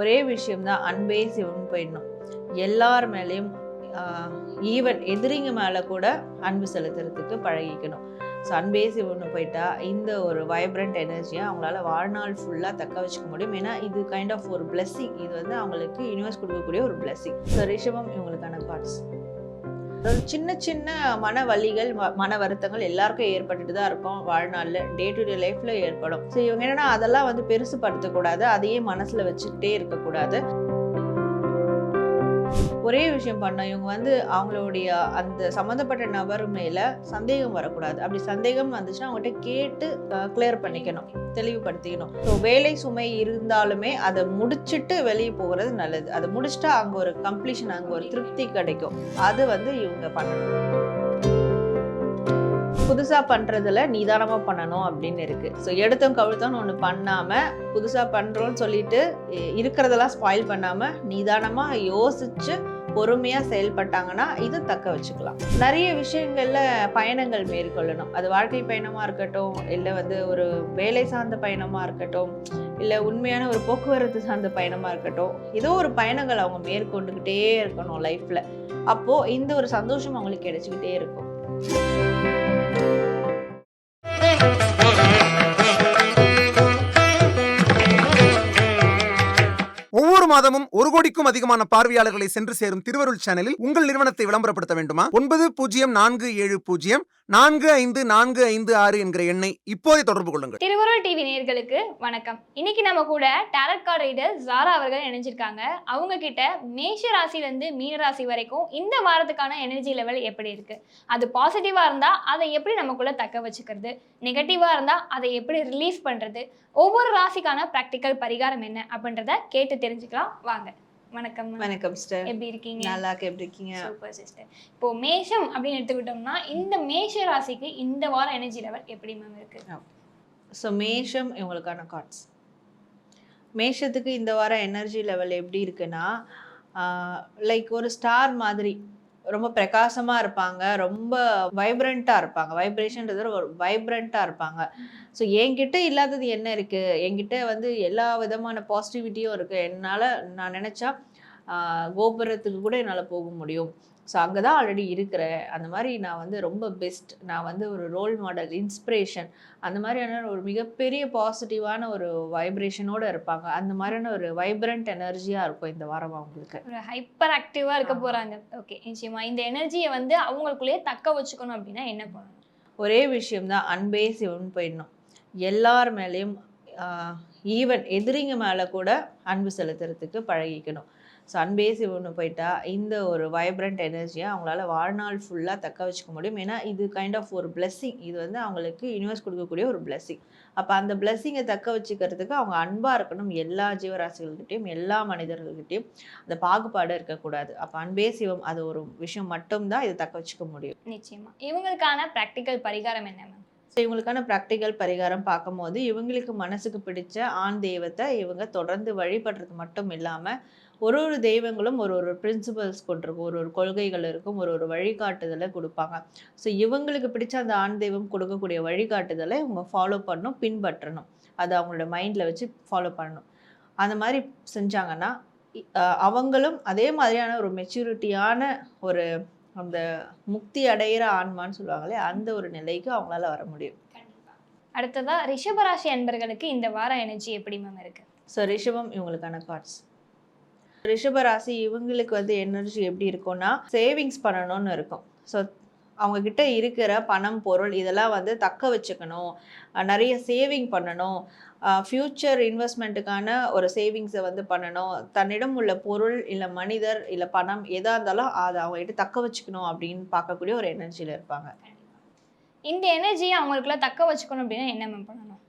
ஒரே விஷயம்தான் அன்பே சிவன் போயிடணும். எல்லார் மேலேயும் ஈவன் எதிரிங்க மேலே கூட அன்பு செலுத்துறதுக்கு பழகிக்கணும். ஸோ அன்பே சிவன்னு போயிட்டா இந்த ஒரு வைப்ரண்ட் எனர்ஜியை அவங்களால வாழ்நாள் ஃபுல்லாக தக்க வச்சுக்க முடியும். ஏன்னா இது கைண்ட் ஆஃப் ஒரு பிளெஸ்ஸிங் இது வந்து அவங்களுக்கு யூனிவர்ஸ் கொடுக்கக்கூடிய ஒரு பிளெஸ்ஸிங் ஸோ ரிஷபம் இவங்களுக்கான கார்ட்ஸ் சின்ன சின்ன மன வலிகள் ம- மன வருத்தங்கள் எல்லாருக்கும் ஏற்பட்டுட்டு தான் இருக்கும் வாழ்நாளில். டே டு டே லைஃப்பில் ஏற்படும். ஸோ இவங்க என்னன்னா அதெல்லாம் வந்து பெருசுப்படுத்தக்கூடாது. அதையே மனசுல வச்சுக்கிட்டே இருக்கக்கூடாது. ஒரே விஷயம் பண்ண இவங்க வந்து அவங்களுடைய அந்த சம்மந்தப்பட்ட நபர் மேலே சந்தேகம் வரக்கூடாது. அப்படி சந்தேகம் வந்துச்சுன்னா அவங்ககிட்ட கேட்டு கிளியர் பண்ணிக்கணும் தெளிவுபடுத்திக்கணும். ஸோ வேலை சுமை இருந்தாலுமே அதை முடிச்சுட்டு வெளியே போகிறது நல்லது. அதை முடிச்சிட்டா அங்கே ஒரு கம்ப்ளீஷன் அங்கே ஒரு திருப்தி கிடைக்கும். அது வந்து இவங்க பண்ணணும். புதுசாக பண்ணுறதுல நிதானமாக பண்ணணும் அப்படின்னு இருக்குது ஸோ எடுத்தோம் கவிழ்த்தோம்னு ஒன்று பண்ணாமல் புதுசாக பண்ணுறோன்னு சொல்லிட்டு இருக்கிறதெல்லாம் ஸ்பாயில் பண்ணாமல் நிதானமாக யோசித்து பொறுமையாக செயல்பட்டாங்கன்னா இது தக்க வச்சுக்கலாம். நிறைய விஷயங்களில் பயணங்கள் மேற்கொள்ளணும். அது வாழ்க்கை பயணமாக இருக்கட்டும் இல்லை வந்து ஒரு வேலை சார்ந்த பயணமாக இருக்கட்டும் இல்லை உண்மையான ஒரு போக்குவரத்து சார்ந்த பயணமாக இருக்கட்டும் ஏதோ ஒரு பயணங்கள் அவங்க மேற்கொண்டுக்கிட்டே இருக்கணும் லைஃப்பில் அப்போது இந்த ஒரு சந்தோஷம் அவங்களுக்கு கிடைச்சிக்கிட்டே இருக்கும். மாதமும் ஒரு கோடிக்கும் அதிகமான பார்வையாளர்களை சென்று சேரும் திருவருள் சேனலில் உங்கள் நிறுவனத்தை விளம்பரப்படுத்த வேண்டுமா? ஒன்பது பூஜ்ஜியம் நான்கு ஏழு பூஜ்ஜியம் நான்கு ஐந்து நான்கு ஐந்து ஆறு என்கிற எண்ணை இப்போதே தொடர்பு கொள்ளுங்கள். திருவருள் டிவி நேர்களுக்கு வணக்கம். இன்னைக்கு நம்ம கூட டேரட் கார்டு ரீடர் ஜாரா அவர்கள் இணைஞ்சிருக்காங்க. அவங்க கிட்ட மேஷ ராசிலேருந்து மீன ராசி வரைக்கும் இந்த வாரத்துக்கான எனர்ஜி லெவல் எப்படி இருக்கு? அது பாசிட்டிவா இருந்தா அதை எப்படி நமக்குள்ள தக்க வச்சுக்கிறது? நெகட்டிவா இருந்தா அதை எப்படி ரிலீஃப் பண்றது? ஒவ்வொரு ராசிக்கான ப்ராக்டிக்கல் பரிகாரம் என்ன அப்படின்றத கேட்டு தெரிஞ்சுக்கலாம். வாங்க. வணக்கம். வணக்கம் சிஸ்டர் எப்படி இருக்கீங்க? நல்லா எப்படி இருக்கீங்க? சூப்பர் சிஸ்டர் இப்போ மேஷம் அப்படின்னு எடுத்துக்கிட்டோம்னா இந்த மேஷ ராசிக்கு இந்த வாரம் எனர்ஜி லெவல் எப்படி மேம் இருக்கு? ஸோ மேஷம் இவங்களுக்கான கார்ட்ஸ் மேஷத்துக்கு இந்த வாரம் எனர்ஜி லெவல் எப்படி இருக்குன்னா லைக் ஒரு ஸ்டார் மாதிரி ரொம்ப பிரகாசமாக இருப்பாங்க. ரொம்ப வைப்ரண்ட்டாக இருப்பாங்க. வைப்ரேஷன்றது ஒரு வைப்ரண்ட்டாக இருப்பாங்க. ஸோ என்கிட்ட இல்லாதது என்ன இருக்குது என்கிட்ட வந்து எல்லா விதமான பாசிட்டிவிட்டியும் இருக்குது என்னால் நான் நினச்சா கோபுரத்துக்கு கூட என்னால் போக முடியும். ஸோ அங்கே தான் ஆல்ரெடி இருக்கிறேன். அந்த மாதிரி நான் வந்து ரொம்ப பெஸ்ட் நான் வந்து ஒரு ரோல் மாடல் இன்ஸ்பிரேஷன் அந்த மாதிரியான ஒரு மிகப்பெரிய பாசிட்டிவான ஒரு வைப்ரேஷனோட இருப்பாங்க. அந்த மாதிரியான ஒரு வைப்ரண்ட் எனர்ஜியாக இருக்கும் இந்த வாரம் அவங்களுக்கு. ஒரு ஹைப்பர் ஆக்டிவா இருக்க ஆமா. போறாங்க. ஓகே நிச்சயமா. இந்த எனர்ஜியை வந்து அவங்களுக்குள்ளேயே தக்க வச்சுக்கணும் அப்படின்னா என்ன பண்ணணும்? ஒரே விஷயம்தான் அன்பே சிவன் போயிடணும். எல்லார் மேலேயும் ஈவன் எதிரிங்க மேலே கூட அன்பு செலுத்துறதுக்கு பழகிக்கணும். ஸோ அன்பே சிவன்னு போயிட்டா இந்த ஒரு வைப்ரண்ட் எனர்ஜியை அவங்களால வாழ்நாள் ஃபுல்லாக தக்க வச்சுக்க முடியும். ஏன்னா இது கைண்ட் ஆஃப் ஒரு blessing. இது வந்து அவங்களுக்கு யூனிவர்ஸ் கொடுக்கக்கூடிய ஒரு blessing. அப்போ அந்த blessing-அ தக்க வச்சுக்கிறதுக்கு அவங்க அன்பாக இருக்கணும். எல்லா ஜீவராசிகள்கிட்டையும் எல்லா மனிதர்கள்கிட்டையும் அந்த பாகுபாடு இருக்கக்கூடாது. அப்போ அன்பே சிவம் அது ஒரு விஷயம் மட்டும்தான் இதை தக்க வச்சுக்க முடியும். நிச்சயமா. இவங்களுக்கான ப்ராக்டிக்கல் பரிகாரம் என்ன மேம் ஸோ இவங்களுக்கான ப்ராக்டிக்கல் பரிகாரம் பார்க்கும்போது இவங்களுக்கு மனசுக்கு பிடிச்ச ஆண் தெய்வத்தை இவங்க தொடர்ந்து வழிபடுறது மட்டும் இல்லாமல் ஒரு ஒரு தெய்வங்களும் ஒரு ஒரு பிரின்சிபல்ஸ் கொண்டிருக்கும். ஒரு ஒரு கொள்கைகள் இருக்கும். ஒரு ஒரு வழிகாட்டுதலை கொடுப்பாங்க. ஸோ இவங்களுக்கு பிடிச்ச அந்த ஆண் தெய்வம் கொடுக்கக்கூடிய வழிகாட்டுதலை இவங்க ஃபாலோ பண்ணணும் பின்பற்றணும். அது அவங்களோட மைண்டில் வச்சு ஃபாலோ பண்ணணும். அந்த மாதிரி செஞ்சாங்கன்னா அவங்களும் அதே மாதிரியான ஒரு மெச்சூரிட்டியான ஒரு அந்த முக்தி அடையிற ஆன்மான்னு சொல்லுவாங்களே அந்த ஒரு நிலைக்கு அவங்களால வர முடியும். அடுத்ததா ரிஷபராசி அன்பர்களுக்கு இந்த வாரம் எனர்ஜி எப்படி மேம் இருக்கு? ஸோ ரிஷபம் இவங்களுக்கான கார்ட்ஸ் ரிஷபராசி இவங்களுக்கு வந்து எனர்ஜி எப்படி இருக்கும்னா சேவிங்ஸ் பண்ணணும்னு இருக்கும். ஸோ அவங்கக்கிட்ட இருக்கிற பணம் பொருள் இதெல்லாம் வந்து தக்க வச்சுக்கணும். நிறைய சேவிங் பண்ணணும். ஃப்யூச்சர் இன்வெஸ்ட்மெண்ட்டுக்கான ஒரு சேவிங்ஸை வந்து பண்ணணும். தன்னிடம் உள்ள பொருள் இல்லை மனிதர் இல்லை பணம் எதாக இருந்தாலும் அதை அவங்ககிட்ட தக்க வச்சுக்கணும் அப்படின்னு பார்க்கக்கூடிய ஒரு எனர்ஜியில் இருப்பாங்க. இந்த எனர்ஜியை அவங்களுக்குள்ள தக்க வச்சுக்கணும் அப்படின்னா என்ன மேம் பண்ணணும்?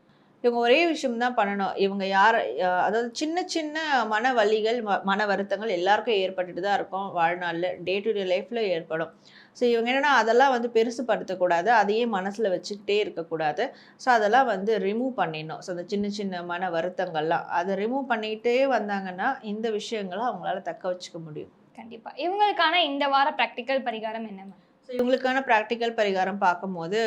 இவங்க ஒரே விஷயம்தான் பண்ணணும். இவங்க யார் அதாவது சின்ன சின்ன மன வலிகள் ம- மன வருத்தங்கள் எல்லாருக்கும் ஏற்பட்டுட்டு தான் இருக்கும் வாழ்நாளில். டே டு டே லைஃப்பில் ஏற்படும். ஸோ இவங்க என்னென்னா அதெல்லாம் வந்து பெருசுப்படுத்தக்கூடாது அதையே மனசில் வச்சுக்கிட்டே இருக்கக்கூடாது. ஸோ அதெல்லாம் வந்து ரிமூவ் பண்ணிடணும். ஸோ அந்த சின்ன சின்ன மன வருத்தங்கள்லாம். அதை ரிமூவ் பண்ணிகிட்டே வந்தாங்கன்னா இந்த விஷயங்களை அவங்களால தக்க வச்சுக்க முடியும். கண்டிப்பாக இவங்களுக்கான இந்த வார ப்ராக்டிக்கல் பரிகாரம் என்ன இவங்களுக்கான ப்ராக்டிக்கல் பரிகாரம் பார்க்கும்போது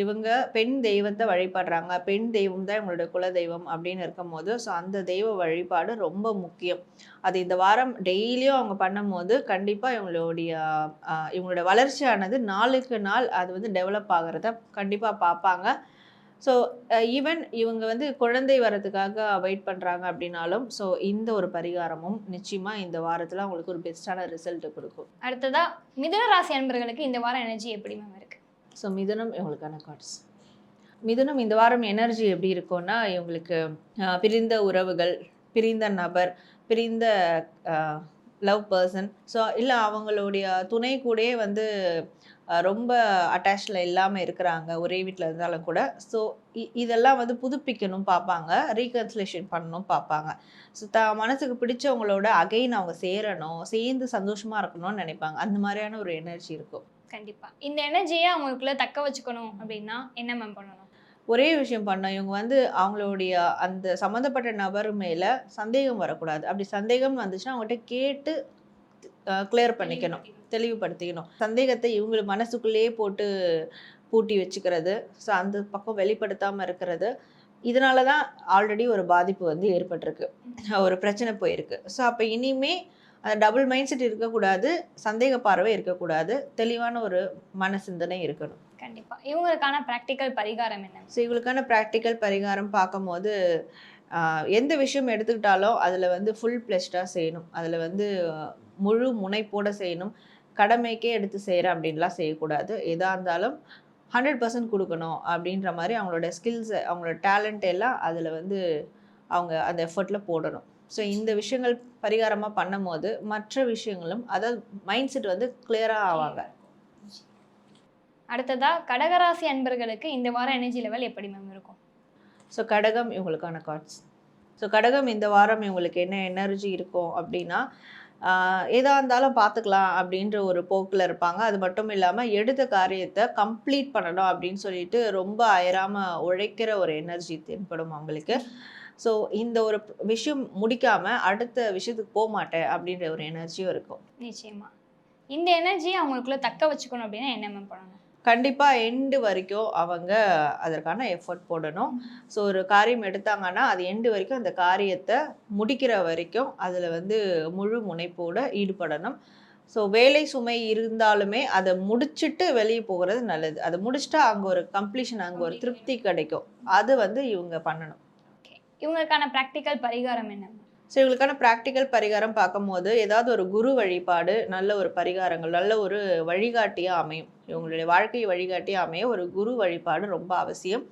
இவங்க பெண் தெய்வத்தை வழிபடுறாங்க. பெண் தெய்வம் தான் இவங்களுடைய குல தெய்வம் அப்படின்னு இருக்கும்போது ஸோ அந்த தெய்வ வழிபாடு ரொம்ப முக்கியம். அது இந்த வாரம் டெய்லியும் அவங்க பண்ணும்போது கண்டிப்பாக இவங்களுடைய ஆஹ், இவங்களோட வளர்ச்சியானது நாளுக்கு நாள் அது வந்து டெவலப் ஆகிறத கண்டிப்பாக பார்ப்பாங்க. ஸோ ஈவன் இவங்க வந்து குழந்தை வரதுக்காக வெயிட் பண்ணுறாங்க அப்படின்னாலும் ஸோ இந்த ஒரு பரிகாரமும் நிச்சயமாக இந்த வாரத்தில் அவங்களுக்கு ஒரு பெஸ்ட்டான ரிசல்ட் கொடுக்கும். அடுத்ததா மிதுன ராசி அன்பர்களுக்கு இந்த வாரம் எனர்ஜி எப்படி மேம் இருக்கு? ஸோ மிதுனம் இவங்களுக்கான கார்ட்ஸ் மிதுனம் இந்த வாரம் எனர்ஜி எப்படி இருக்கும்னா இவங்களுக்கு பிரிந்த உறவுகள் பிரிந்த நபர் பிரிந்த லவ் பர்சன் ஸோ இல்லை அவங்களுடைய துணை கூடயே வந்து ரொம்ப அட்டாச்சில் இல்லாமல் இருக்கிறாங்க ஒரே வீட்டில் இருந்தாலும் கூட. ஸோ இதெல்லாம் வந்து புதுப்பிக்கணும் பார்ப்பாங்க ரீகன்சிலேஷன் பண்ணணும் பார்ப்பாங்க ஸோ த மனசுக்கு பிடிச்சவங்களோட அகைன் அவங்க சேரணும் சேர்ந்து சந்தோஷமாக இருக்கணும்னு நினைப்பாங்க. அந்த மாதிரியான ஒரு எனர்ஜி இருக்கும். கண்டிப்பா. இந்த எனர்ஜியை அவங்களுக்குள்ள தக்க வச்சுக்கணும் அப்படின்னா என்ன மேம் பண்ணணும்? ஒரே விஷயம் பண்ணோம் இவங்க வந்து அவங்களுடைய அந்த சம்மந்தப்பட்ட நபர் மேல சந்தேகம் வரக்கூடாது. அப்படி சந்தேகம் வந்துச்சுன்னா அவங்ககிட்ட கேட்டு கிளியர் பண்ணிக்கணும். தெளிவுபடுத்திக்கணும். சந்தேகத்தை இவங்க மனசுக்குள்ளேயே போட்டு பூட்டி வச்சுக்கிறது. ஸோ அந்த பக்கம் வெளிப்படுத்தாமல் இருக்கிறது. இதனால தான் ஆல்ரெடி ஒரு பாதிப்பு வந்து ஏற்பட்டிருக்கு. ஒரு பிரச்சனை போயிருக்கு. ஸோ அப்போ இனிமே அந்த டபுள் மைண்ட் செட் இருக்கக்கூடாது. சந்தேக பார்வை இருக்கக்கூடாது. தெளிவான ஒரு மன சிந்தனை இருக்கணும். கண்டிப்பா. இவங்களுக்கான ப்ராக்டிக்கல் பரிகாரம் என்ன? ஸோ இவங்களுக்கான ப்ராக்டிக்கல் பரிகாரம் பார்க்கும்போது எந்த விஷயம் எடுத்துக்கிட்டாலும் அதில் வந்து ஃபுல் ப்ளெஸ்டாக செய்யணும். அதில் வந்து முழு முனைப்போட செய்யணும். கடமைக்கே எடுத்து செய்கிறேன் அப்படின்லாம் செய்யக்கூடாது. எதாக இருந்தாலும் ஹண்ட்ரட் பர்சன்ட் கொடுக்கணும் அப்படின்ற மாதிரி அவங்களோட ஸ்கில்ஸை அவங்களோட டேலண்ட் எல்லாம் அதில் வந்து அவங்க அந்த எஃபர்ட்டில் போடணும். ஸோ இந்த விஷயங்கள் பரிகாரமாக பண்ணும்போது மற்ற விஷயங்களும் அதாவது மைண்ட் செட் வந்து கிளியராக ஆவாங்க. அடுத்ததா கடகராசி அன்பர்களுக்கு இந்த வாரம் எனர்ஜி லெவல் எப்படி மேம் இருக்கும்? ஸோ கடகம் இவங்களுக்கான கார்ட்ஸ் ஸோ கடகம் இந்த வாரம் இவங்களுக்கு என்ன எனர்ஜி இருக்கும் அப்படின்னா எதாக இருந்தாலும் பார்த்துக்கலாம் அப்படின்ற ஒரு போக்கில் இருப்பாங்க. அது மட்டும் இல்லாமல் எடுத்த காரியத்தை கம்ப்ளீட் பண்ணணும் அப்படின்னு சொல்லிட்டு ரொம்ப அயராமல் உழைக்கிற ஒரு எனர்ஜி தென்படும் அவங்களுக்கு. ஸோ இந்த ஒரு விஷயம் முடிக்காமல் அடுத்த விஷயத்துக்கு போக மாட்டேன் அப்படின்ற ஒரு எனர்ஜியும் இருக்கும். நிச்சயமாக இந்த எனர்ஜியை அவங்களுக்குள்ள தக்க வச்சுக்கணும் அப்படின்னா என்ன மேம் பண்ணணும்? கண்டிப்பாக எண்டு வரைக்கும் அவங்க அதற்கான எஃபர்ட் போடணும். ஸோ ஒரு காரியம் எடுத்தாங்கன்னா அது எண்டு வரைக்கும் அந்த காரியத்தை முடிக்கிற வரைக்கும் அதில் வந்து முழு முனைப்போட ஈடுபடணும். ஸோ வேலை சுமை இருந்தாலுமே அதை முடிச்சிட்டு வெளியே போகிறது நல்லது. அதை முடிச்சிட்டா அங்கே ஒரு கம்ப்ளீஷன் அங்கே ஒரு திருப்தி கிடைக்கும். அது வந்து இவங்க பண்ணணும். ஓகே இவங்களுக்கான ப்ராக்டிக்கல் பரிகாரம் என்ன? ஸோ இவங்களுக்கான ப்ராக்டிக்கல் பரிகாரம் பார்க்கும்போது ஏதாவது ஒரு குரு வழிபாடு நல்ல ஒரு பரிகாரங்கள் நல்ல ஒரு வழிகாட்டியாக அமையும். இவங்களுடைய வாழ்க்கை வழிகாட்டியாக அமைய ஒரு குரு வழிபாடு ரொம்ப அவசியம்.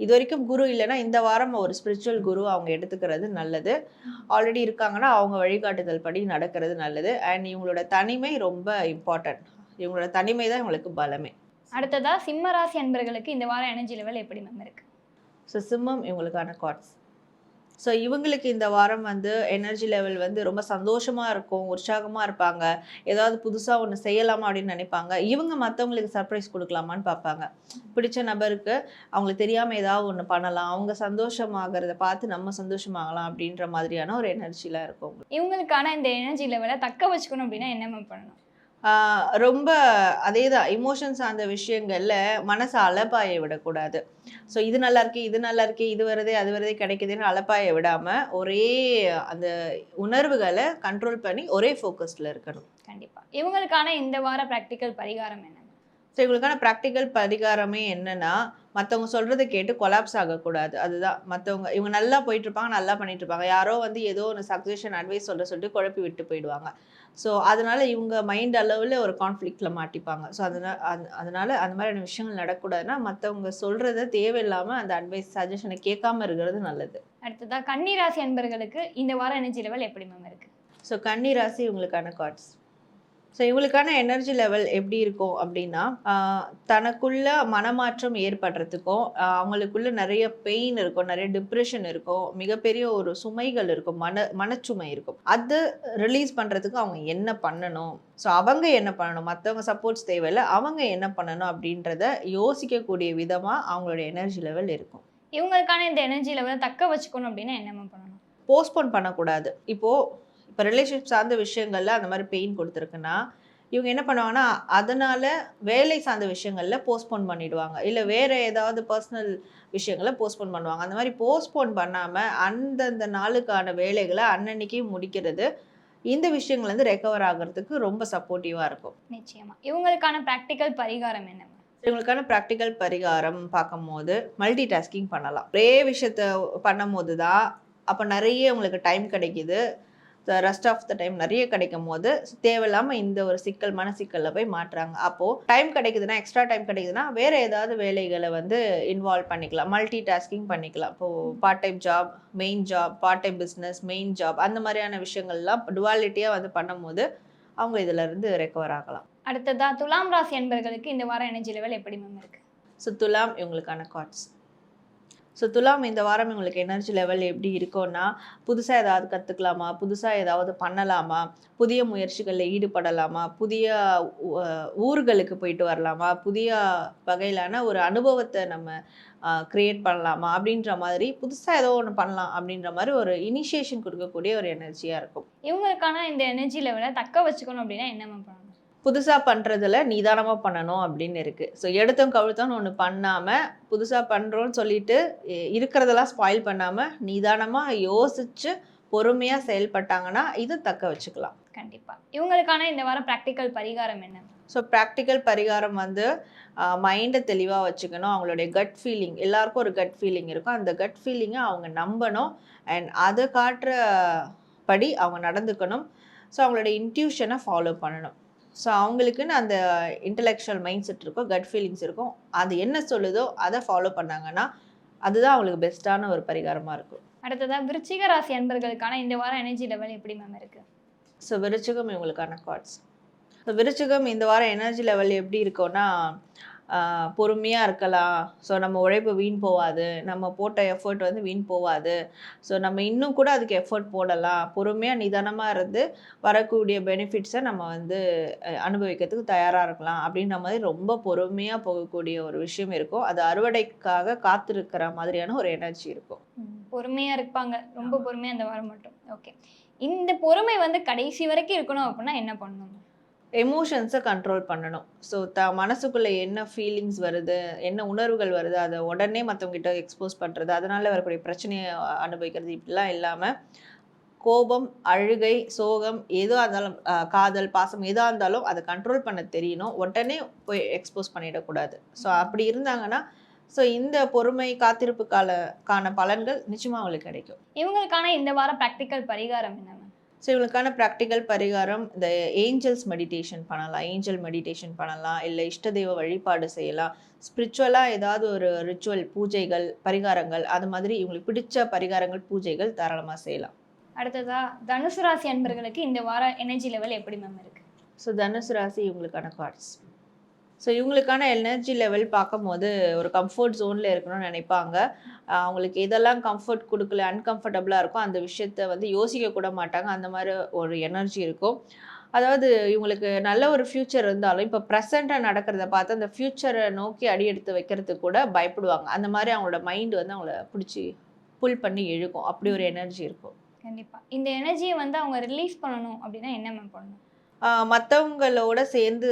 இது வரைக்கும் குரு இல்லைன்னா இந்த வாரம் ஒரு ஸ்பிரிச்சுவல் குரு அவங்க எடுத்துக்கிறது நல்லது. ஆல்ரெடி இருக்காங்கன்னா அவங்க வழிகாட்டுதல் படி நடக்கிறது நல்லது. அண்ட் இவங்களோட தனிமை ரொம்ப இம்பார்ட்டன்ட் இவங்களோட தனிமை தான் இவங்களுக்கு பலமே. அடுத்ததா சிம்ம ராசி அன்பர்களுக்கு இந்த வாரம் எனர்ஜி லெவல் எப்படி மேம் இருக்கு? ஸோ சிம்மம் இவங்களுக்கான கார்ட்ஸ் ஸோ இவங்களுக்கு இந்த வாரம் வந்து எனர்ஜி லெவல் வந்து ரொம்ப சந்தோஷமாக இருக்கும் உற்சாகமாக இருப்பாங்க. ஏதாவது புதுசாக ஒன்று செய்யலாமா அப்படின்னு நினைப்பாங்க. இவங்க மற்றவங்களுக்கு சர்ப்ரைஸ் கொடுக்கலாமான்னு பார்ப்பாங்க. பிடிச்ச நபருக்கு அவங்களுக்கு தெரியாமல் ஏதாவது ஒன்று பண்ணலாம். அவங்க சந்தோஷமாகறத பார்த்து நம்ம சந்தோஷமாகலாம் அப்படின்ற மாதிரியான ஒரு எனர்ஜிலாம் இருக்கும். இவங்களுக்கான இந்த எனர்ஜி லெவலை தக்க வச்சுக்கணும் அப்படின்னா என்ன பண்ணணும்? ரொம்ப அதே தான் இமோஷன்ஸ் சார்ந்த விஷயங்கள்ல மனசை அலப்பாய விடக்கூடாது. ஸோ இது நல்லா இருக்கு இது நல்லா இருக்கு இது வருதே அது வருதே கிடைக்குதுன்னு அலப்பாய விடாம ஒரே அந்த உணர்வுகளை கண்ட்ரோல் பண்ணி ஒரே ஃபோக்கஸ்ல இருக்கணும். கண்டிப்பா. இவங்களுக்கான இந்த வார ப்ராக்டிக்கல் பரிகாரம் என்ன ஸோ இவங்களுக்கான ப்ராக்டிக்கல் பரிகாரமே என்னன்னா மற்றவங்க சொல்றதை கேட்டு கொலாப்ஸ் ஆகக்கூடாது. அதுதான். மற்றவங்க இவங்க நல்லா போயிட்டு இருப்பாங்க நல்லா பண்ணிட்டு இருப்பாங்க யாரோ வந்து ஏதோ ஒரு சக்ஸேஷன் அட்வைஸ் சொல்ல சொல்லிட்டு குழப்பி விட்டு போயிடுவாங்க. ஸோ அதனால இவங்க மைண்ட் அளவில் ஒரு கான்ஃப்ளிக்ட்ல மாட்டிப்பாங்க. ஸோ அதனால அது- அதனால அந்த மாதிரியான விஷயங்கள் நடக்கக்கூடாதுன்னா மற்றவங்க சொல்றத தேவையில்லாம அந்த அட்வைஸ் சஜஷனை கேட்காம இருக்கிறது நல்லது. அடுத்ததா கன்னி ராசி அன்பர்களுக்கு இந்த வார எனர்ஜி லெவல் எப்படி மேம் இருக்கு? ஸோ கன்னி ராசி இவங்களுக்கான கார்ட்ஸ் ஸோ இவங்களுக்கான எனர்ஜி லெவல் எப்படி இருக்கும் அப்படின்னா தனக்குள்ள மனமாற்றம் ஏற்படுறதுக்கும் அவங்களுக்குள்ள நிறைய பெயின் இருக்கும் நிறைய டிப்ரெஷன் இருக்கும் மிகப்பெரிய ஒரு சுமைகள் இருக்கும் மன மனச்சுமை இருக்கும். அதை ரிலீஸ் பண்ணுறதுக்கு அவங்க என்ன பண்ணணும்? ஸோ அவங்க என்ன பண்ணணும்? மற்றவங்க சப்போர்ட்ஸ் தேவையில்லை அவங்க என்ன பண்ணணும் அப்படின்றத யோசிக்கக்கூடிய விதமாக அவங்களோட எனர்ஜி லெவல் இருக்கும். இவங்களுக்கான இந்த எனர்ஜி லெவலை தக்க வச்சுக்கணும் அப்படின்னா என்ன பண்ணணும்? போஸ்ட்போன் பண்ணக்கூடாது. இப்போது இப்போ ரிலேஷன்ஷிப் சார்ந்த விஷயங்கள்ல அந்த மாதிரி பெயின் கொடுத்துருக்குன்னா இவங்க என்ன பண்ணுவாங்கன்னா அதனால வேலை சார்ந்த விஷயங்கள்ல போஸ்ட்போன் பண்ணிடுவாங்க. இல்லை வேற ஏதாவது பர்சனல் விஷயங்களை போஸ்ட்போன் பண்ணுவாங்க. அந்த மாதிரி போஸ்ட்போன் பண்ணாம அந்தந்த நாளுக்கான வேலைகளை அன்னன்னைக்கே முடிக்கிறது இந்த விஷயங்கள் வந்து ரெக்கவர் ஆகிறதுக்கு ரொம்ப சப்போர்ட்டிவாக இருக்கும். நிச்சயமா. இவங்களுக்கான ப்ராக்டிக்கல் பரிகாரம் என்ன? இவங்களுக்கான ப்ராக்டிக்கல் பரிகாரம் பார்க்கும்போது மல்டி டாஸ்கிங் பண்ணலாம். ஒரே விஷயத்த பண்ணும்போது தான் அப்போ நிறைய உங்களுக்கு டைம் கிடைக்குது. ரெஸ்ட் ஆஃப் த டைம் நிறைய கிடைக்கும் போது தேவையில்லாமல் இந்த ஒரு சிக்கல் மனசிக்கலில் போய் மாட்டுறாங்க அப்போது டைம் கிடைக்குதுன்னா எக்ஸ்ட்ரா டைம் கிடைக்குதுன்னா வேறு ஏதாவது வேலைகளை வந்து இன்வால்வ் பண்ணிக்கலாம். மல்டி டாஸ்கிங் பண்ணிக்கலாம். இப்போது part time job main job part time business main job அந்த மாதிரியான விஷயங்கள்லாம் டுவாலிட்டியாக வந்து பண்ணும்போது அவங்க இதுல இருந்து ரெக்கவர் ஆகலாம். அடுத்ததா துலாம் ராசி அன்பர்களுக்கு இந்த வாரம் எனர்ஜி லெவல் எப்படி மேம் இருக்கு? ஸோ துலாம் இவங்களுக்கான கார்ட்ஸ் ஸோ துலாம் இந்த வாரம் இவங்களுக்கு எனர்ஜி லெவல் எப்படி இருக்கும்னா புதுசாக ஏதாவது கற்றுக்கலாமா புதுசாக ஏதாவது பண்ணலாமா? புதிய முயற்சிகளில் ஈடுபடலாமா? புதிய ஊர்களுக்கு போயிட்டு வரலாமா? புதிய வகையிலான ஒரு அனுபவத்தை நம்ம க்ரியேட் பண்ணலாமா? அப்படின்ற மாதிரி புதுசாக ஏதோ ஒன்று பண்ணலாம் அப்படின்ற மாதிரி ஒரு இனிஷியேஷன் கொடுக்கக்கூடிய ஒரு எனர்ஜியாக இருக்கும். இவங்களுக்கான இந்த எனர்ஜி லெவலை தக்க வச்சுக்கணும் அப்படின்னா என்ன பண்ணணும்? புதுசாக பண்ணுறதுல நிதானமாக பண்ணணும் அப்படின்னு இருக்குது ஸோ எடுத்தோம் கவிழ்த்தோம்னு ஒன்று பண்ணாமல் புதுசாக பண்ணுறோன்னு சொல்லிட்டு இருக்கிறதெல்லாம் ஸ்பாயில் பண்ணாமல் நிதானமாக யோசிச்சு பொறுமையாக செயல்பட்டாங்கன்னா இது தக்க வச்சுக்கலாம். கண்டிப்பா. இவங்களுக்கான இந்த வாரம் ப்ராக்டிக்கல் பரிகாரம் என்ன? ஸோ ப்ராக்டிக்கல் பரிகாரம் வந்து மைண்டை தெளிவாக வச்சுக்கணும். அவங்களுடைய கட் ஃபீலிங் எல்லாருக்கும் ஒரு கட் ஃபீலிங் இருக்கும். அந்த கட் ஃபீலிங்கை அவங்க நம்பணும். அண்ட் அதை காட்டுற படி அவங்க நடந்துக்கணும். ஸோ அவங்களுடைய இன்ட்யூஷனை ஃபாலோ பண்ணணும். ஸோ அவங்களுக்குன்னு அந்த இன்டலெக்சுவல் மைண்ட் செட் இருக்கும் கட் ஃபீலிங்ஸ் இருக்கும். அது என்ன சொல்லுதோ அதை ஃபாலோ பண்ணாங்கன்னா அதுதான் அவங்களுக்கு பெஸ்ட்டான ஒரு பரிகாரமாக இருக்கும். அடுத்ததா விருச்சிக ராசி அன்பர்களுக்கான இந்த வாரம் எனர்ஜி லெவல் எப்படி மேம் இருக்கு? ஸோ விருச்சிகம் இவங்களுக்கான கார்ட்ஸ் ஸோ விருச்சிகம் இந்த வாரம் எனர்ஜி லெவல் எப்படி இருக்கும்னா பொறுமையாக இருக்கலாம். ஸோ நம்ம உழைப்பு வீண் போகாது நம்ம போட்ட எஃபர்ட் வந்து வீண் போகாது ஸோ நம்ம இன்னும் கூட அதுக்கு எஃபர்ட் போடலாம். பொறுமையாக நிதானமாக இருந்து வரக்கூடிய பெனிஃபிட்ஸை நம்ம வந்து அனுபவிக்கிறதுக்கு தயாராக இருக்கலாம். அப்படின்ற மாதிரி ரொம்ப பொறுமையாக போகக்கூடிய ஒரு விஷயம் இருக்கும். அது அறுவடைக்காக காத்திருக்கிற மாதிரியான ஒரு எனர்ஜி இருக்கும். ம், பொறுமையா இருப்பாங்க. ரொம்ப பொறுமையா இந்த வாரம் மட்டும். ஓகே இந்த பொறுமை வந்து கடைசி வரைக்கும் இருக்கணும் அப்படின்னா என்ன பண்ணணும்? எமோஷன்ஸை கண்ட்ரோல் பண்ணணும். ஸோ த மனசுக்குள்ளே என்ன ஃபீலிங்ஸ் வருது என்ன உணர்வுகள் வருது அதை உடனே மற்றவங்ககிட்ட எக்ஸ்போஸ் பண்ணுறது அதனால் வரக்கூடிய பிரச்சனையை அனுபவிக்கிறது இப்படிலாம் இல்லாமல் கோபம் அழுகை சோகம் எதுவாக இருந்தாலும் காதல் பாசம் எதாக இருந்தாலும் அதை கண்ட்ரோல் பண்ண தெரியணும். உடனே போய் எக்ஸ்போஸ் பண்ணிடக்கூடாது. ஸோ அப்படி இருந்தாங்கன்னா ஸோ இந்த பொறுமை காத்திருப்பு கான பலன்கள் நிச்சயமாக அவங்களுக்கு கிடைக்கும். இவங்களுக்கான இந்த வாரம் ப்ராக்டிக்கல் பரிகாரம் என்ன ஸோ இவங்களுக்கான ப்ராக்டிக்கல் பரிகாரம் இந்த ஏஞ்சல்ஸ் மெடிடேஷன் பண்ணலாம் ஏஞ்சல் மெடிடேஷன் பண்ணலாம் இல்லை இஷ்ட தெய்வ வழிபாடு செய்யலாம். ஸ்பிரிச்சுவலாக ஏதாவது ஒரு ரிச்சுவல் பூஜைகள் பரிகாரங்கள் அது மாதிரி இவங்களுக்கு பிடிச்ச பரிகாரங்கள் பூஜைகள் தாராளமாக செய்யலாம். அடுத்ததா தனுசு ராசி அன்பர்களுக்கு இந்த வாரம் எனர்ஜி லெவல் எப்படி மேம் இருக்கு? ஸோ தனுசு ராசி இவங்களுக்கான கார்ட்ஸ் ஸோ இவங்களுக்கான எனர்ஜி லெவல் பார்க்கும்போது ஒரு கம்ஃபர்ட் ஜோனில் இருக்கணும்னு நினைப்பாங்க. அவங்களுக்கு எதெல்லாம் கம்ஃபர்ட் கொடுக்கல அன்கம்ஃபர்டபுளாக இருக்கோ அந்த விஷயத்த வந்து யோசிக்க கூட மாட்டாங்க. அந்த மாதிரி ஒரு எனர்ஜி இருக்கும். அதாவது இவங்களுக்கு நல்ல ஒரு ஃப்யூச்சர் இருந்தாலும் இப்போ ப்ரெசண்ட்டாக நடக்கிறத பார்த்து அந்த ஃப்யூச்சரை நோக்கி அடி எடுத்து வைக்கிறதுக்கு கூட பயப்படுவாங்க. அந்த மாதிரி அவங்களோட மைண்டு வந்து அவங்கள பிடிச்சி புல் பண்ணி இழுக்கும். அப்படி ஒரு எனர்ஜி இருக்கும். கண்டிப்பா. இந்த எனர்ஜியை வந்து அவங்க ரிலீஸ் பண்ணணும் அப்படின்னா என்ன மேம் பண்ணணும்? மற்றவங்களோட சேர்ந்து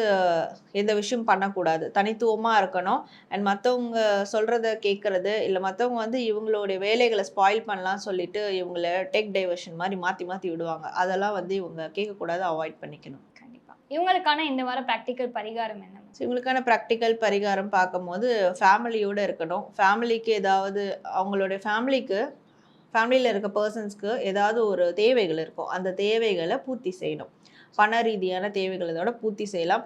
எந்த விஷயம் பண்ணக்கூடாது. தனித்துவமாக இருக்கணும். அண்ட் மற்றவங்க சொல்கிறத கேட்குறது இல்லை மற்றவங்க வந்து இவங்களுடைய வேலைகளை ஸ்பாயில் பண்ணலாம் சொல்லிட்டு இவங்கள டேக் டைவர்ஷன் மாதிரி மாற்றி மாற்றி விடுவாங்க. அதெல்லாம் வந்து இவங்க கேட்கக்கூடாது அவாய்ட் பண்ணிக்கணும். கண்டிப்பா. இவங்களுக்கான இந்த வாரம் ப்ராக்டிக்கல் பரிகாரம் என்ன? ஸோ இவங்களுக்கான ப்ராக்டிக்கல் பரிகாரம் பார்க்கும்போது ஃபேமிலியோடு இருக்கணும். ஃபேமிலிக்கு ஏதாவது அவங்களுடைய ஃபேமிலிக்கு ஃபேமிலியில் இருக்க பர்சன்ஸ்க்கு ஏதாவது ஒரு தேவைகள் இருக்கும். அந்த தேவைகளை பூர்த்தி செய்யணும். பண ரீதியான தேவைகள் இதோட பூர்த்தி செய்யலாம்.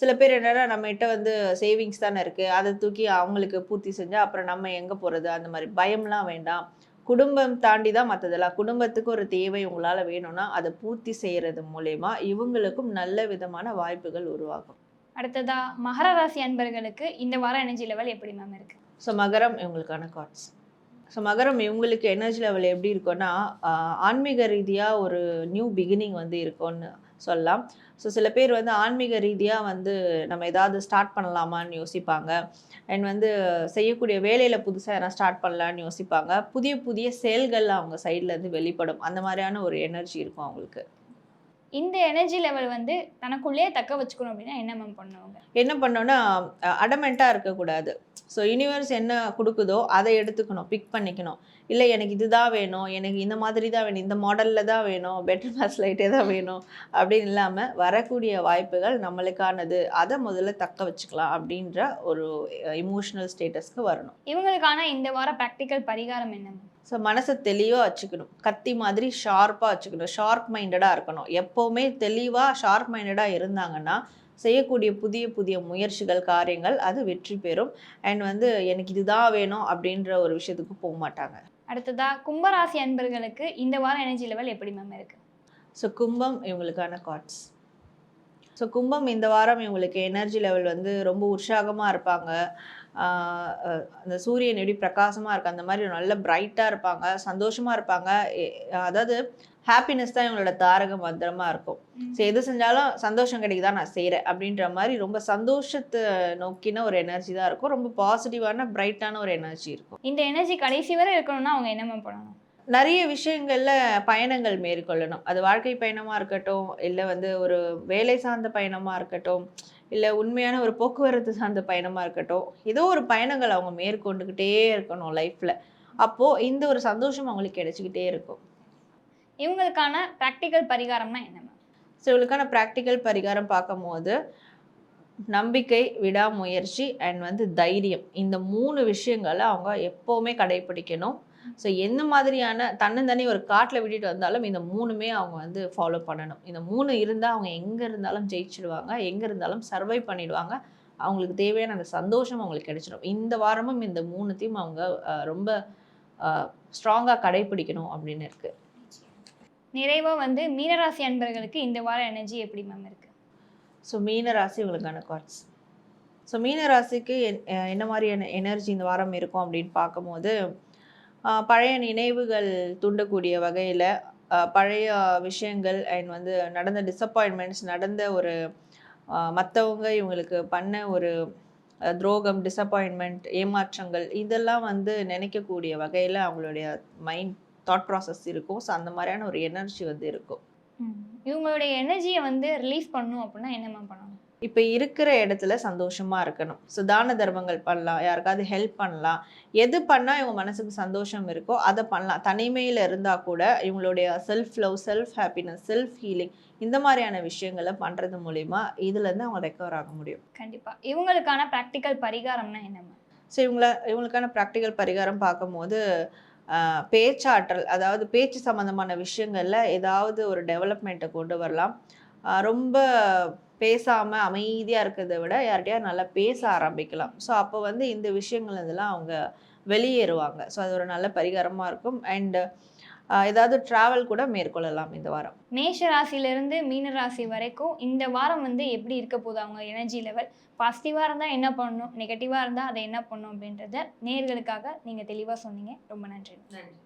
சில பேர் என்னன்னா நம்மகிட்ட வந்து சேவிங்ஸ் தானே இருக்குது அதை தூக்கி அவங்களுக்கு பூர்த்தி செஞ்சால் அப்புறம் நம்ம எங்கே போகிறது அந்த மாதிரி பயம்லாம் வேண்டாம். குடும்பம் தாண்டி தான் மற்றதெல்லாம் குடும்பத்துக்கு ஒரு தேவை உங்களால் வேணும்னா அதை பூர்த்தி செய்கிறது மூலயமா இவங்களுக்கும் நல்ல விதமான வாய்ப்புகள் உருவாகும். அடுத்ததா மகர ராசி அன்பர்களுக்கு இந்த வாரம் எனர்ஜி லெவல் எப்படி மேம் இருக்கு? ஸோ மகரம் இவங்களுக்கான கார்ட்ஸ் ஸோ மகரம் இவங்களுக்கு எனர்ஜி லெவல் எப்படி இருக்கும்னா ஆன்மீக ரீதியாக ஒரு நியூ பிகினிங் வந்து இருக்கும்னு சொல்லலாம். ஸோ சில பேர் வந்து ஆன்மீக ரீதியாக வந்து நம்ம ஏதாவது ஸ்டார்ட் பண்ணலாமான்னு யோசிப்பாங்க. அண்ட் வந்து செய்யக்கூடிய வேலையில் புதுசாக எதனா ஸ்டார்ட் பண்ணலான்னு யோசிப்பாங்க. புதிய புதிய செயல்கள் அவங்க சைடில் இருந்து வெளிப்படும். அந்த மாதிரியான ஒரு எனர்ஜி இருக்கும் அவங்களுக்கு. இந்த எனர்ஜி லெவல் வந்து தனக்குள்ளேயே தக்க வச்சுக்கணும் அப்படின்னா என்ன மேம் பண்ணுவாங்க? என்ன பண்ணோன்னா அடமெண்ட்டாக இருக்கக்கூடாது. ஸோ யூனிவர்ஸ் என்ன கொடுக்குதோ அதை எடுத்துக்கணும் பிக் பண்ணிக்கணும். இல்லை எனக்கு இதுதான் வேணும் எனக்கு இந்த மாதிரி தான் வேணும் இந்த மாடலில் தான் வேணும் பெட்டர் மாஸ் லைட்டே தான் வேணும் அப்படின்னு இல்லாமல் வரக்கூடிய வாய்ப்புகள் நம்மளுக்கானது. அதை முதல்ல தக்க வச்சுக்கலாம் அப்படின்ற ஒரு இமோஷனல் ஸ்டேட்டஸ்க்கு வரணும். இவங்களுக்கான இந்த வார ப்ராக்டிக்கல் பரிகாரம் என்ன ஸோ மனசை தெளிவாக வச்சுக்கணும். கத்தி மாதிரி ஷார்ப்பாக வச்சுக்கணும். ஷார்ப் மைண்டடாக இருக்கணும். எப்போவுமே தெளிவாக ஷார்ப் மைண்டடாக இருந்தாங்கன்னா செய்யக்கூடிய புதிய புதிய முயற்சிகள் காரியங்கள் அது வெற்றி பெறும். அண்ட் வந்து எனக்கு இதுதான் வேணும் அப்படின்ற ஒரு விஷயத்துக்கு போக மாட்டாங்க. அடுத்ததா கும்பராசி அன்பர்களுக்கு இந்த வார எனர்ஜி லெவல் எப்படி மேம் இருக்கு? ஸோ கும்பம் இவங்களுக்கான கார்ட்ஸ் ஸோ கும்பம் இந்த வாரம் இவங்களுக்கு எனர்ஜி லெவல் வந்து ரொம்ப உற்சாகமாக இருப்பாங்க. அந்த சூரியன் எப்படி பிரகாசமாக இருக்கு அந்த மாதிரி நல்ல பிரைட்டாக இருப்பாங்க சந்தோஷமாக இருப்பாங்க. அதாவது ஹாப்பினஸ் தான் இவங்களோட தாரக மந்திரமா இருக்கும். ஸோ எது செஞ்சாலும் சந்தோஷம் கிடைக்குதா நான் செய்கிறேன் அப்படின்ற மாதிரி ரொம்ப சந்தோஷத்தை நோக்கின ஒரு எனர்ஜி தான் இருக்கும். ரொம்ப பாசிட்டிவான பிரைட்டான ஒரு எனர்ஜி இருக்கும். இந்த எனர்ஜி கடைசி வரை இருக்கணும்னா அவங்க என்ன மேம் பண்ணணும்? நிறைய விஷயங்கள்ல பயணங்கள் மேற்கொள்ளணும். அது வாழ்க்கை பயணமா இருக்கட்டும் இல்லை வந்து ஒரு வேலை சார்ந்த பயணமா இருக்கட்டும் இல்லை உண்மையான ஒரு போக்குவரத்து சார்ந்த பயணமா இருக்கட்டும் ஏதோ ஒரு பயணங்கள் அவங்க மேற்கொண்டுக்கிட்டே இருக்கணும் லைஃப்ல அப்போ இந்த ஒரு சந்தோஷம் அவங்களுக்கு கிடைச்சிக்கிட்டே இருக்கும். இவங்களுக்கான ப்ராக்டிக்கல் பரிகாரம்னா என்ன மேம் ஸோ இவளுக்கான ப்ராக்டிக்கல் பரிகாரம் பார்க்கும்போது நம்பிக்கை விடாமுயற்சி அண்ட் வந்து தைரியம். இந்த மூணு விஷயங்களை அவங்க எப்போவுமே கடைபிடிக்கணும். ஸோ எந்த மாதிரியான தன்னந்தனி ஒரு காட்டில் விட்டுட்டு வந்தாலும் இந்த மூணுமே அவங்க வந்து ஃபாலோ பண்ணணும். இந்த மூணு இருந்தால் அவங்க எங்கே இருந்தாலும் ஜெயிச்சிடுவாங்க எங்கே இருந்தாலும் சர்வை பண்ணிடுவாங்க. அவங்களுக்கு தேவையான அந்த சந்தோஷம் அவங்களுக்கு கிடைச்சிடும். இந்த வாரமும் இந்த மூணுத்தையும் அவங்க ரொம்ப ஸ்ட்ராங்காக கடைபிடிக்கணும் அப்படின்னு இருக்குது நிறைவா வந்து மீனராசி அன்பர்களுக்கு இந்த வார எனர்ஜி எப்படி மேம் இருக்கு? ஸோ மீன ராசி உங்களுக்கான கார்ட்ஸ் ஸோ மீன ராசிக்கு என்- அஹ் என்ன மாதிரியான எனர்ஜி இந்த வாரம் இருக்கும் அப்படின்னு பார்க்கும்போது பழைய நினைவுகள் தூண்டக்கூடிய வகையில் பழைய விஷயங்கள் அண்ட் வந்து நடந்த டிசப்பாயின்மெண்ட்ஸ் நடந்த ஒரு மற்றவங்க இவங்களுக்கு பண்ண ஒரு துரோகம் டிசப்பாயின்மெண்ட் ஏமாற்றங்கள் இதெல்லாம் வந்து நினைக்கக்கூடிய வகையில் அவங்களுடைய மைண்ட் தாட் ப்ராசஸ் இருக்கும். ஸோ அந்த மாதிரியான ஒரு எனர்ஜி வந்து இருக்கும். இவங்களுடைய எனர்ஜியை வந்து ரிலீஸ் பண்ணணும் அப்படின்னா என்ன மேம் பண்ணணும்? இப்போ இருக்கிற இடத்துல சந்தோஷமா இருக்கணும். ஸோ தான தர்மங்கள் பண்ணலாம். யாருக்காவது ஹெல்ப் பண்ணலாம். எது பண்ணால் இவங்க மனசுக்கு சந்தோஷம் இருக்கோ அதை பண்ணலாம். தனிமையில் இருந்தால் கூட இவங்களுடைய self love self happiness self healing இந்த மாதிரியான விஷயங்களை பண்ணுறது மூலிமா இதுலேருந்து அவங்க ரெக்கவர் ஆக முடியும். கண்டிப்பா. இவங்களுக்கான ப்ராக்டிக்கல் பரிகாரம்னா என்ன ஸோ இவங்கள இவங்களுக்கான ப்ராக்டிக்கல் பரிகாரம் பார்க்கும்போது பேச்சாற்றல் அதாவது பேச்சு சம்மந்தமான விஷயங்களில் ஏதாவது ஒரு டெவலப்மெண்ட்டை கொண்டு வரலாம். ரொம்ப பேசாமல் அமைதியாக இருக்கிறத விட யார்கிட்டயா நல்லா பேச ஆரம்பிக்கலாம். ஸோ அப்போ வந்து இந்த விஷயங்கள் இதெல்லாம் அவங்க வெளியேறுவாங்க. ஸோ அது ஒரு நல்ல பரிகாரமாக இருக்கும். அண்டு ஏதாவது ட்ராவல் கூட மேற்கொள்ளலாம் இந்த வாரம். மேஷ ராசியிலிருந்து மீன ராசி வரைக்கும் இந்த வாரம் வந்து எப்படி இருக்க போகுது? அவங்க எனர்ஜி லெவல் பாசிட்டிவாக இருந்தால் என்ன பண்ணணும்? நெகட்டிவாக இருந்தால் அதை என்ன பண்ணணும் அப்படின்றத நேர்களுக்காக நீங்கள் தெளிவாக சொன்னீங்க. ரொம்ப நன்றி. நன்றி.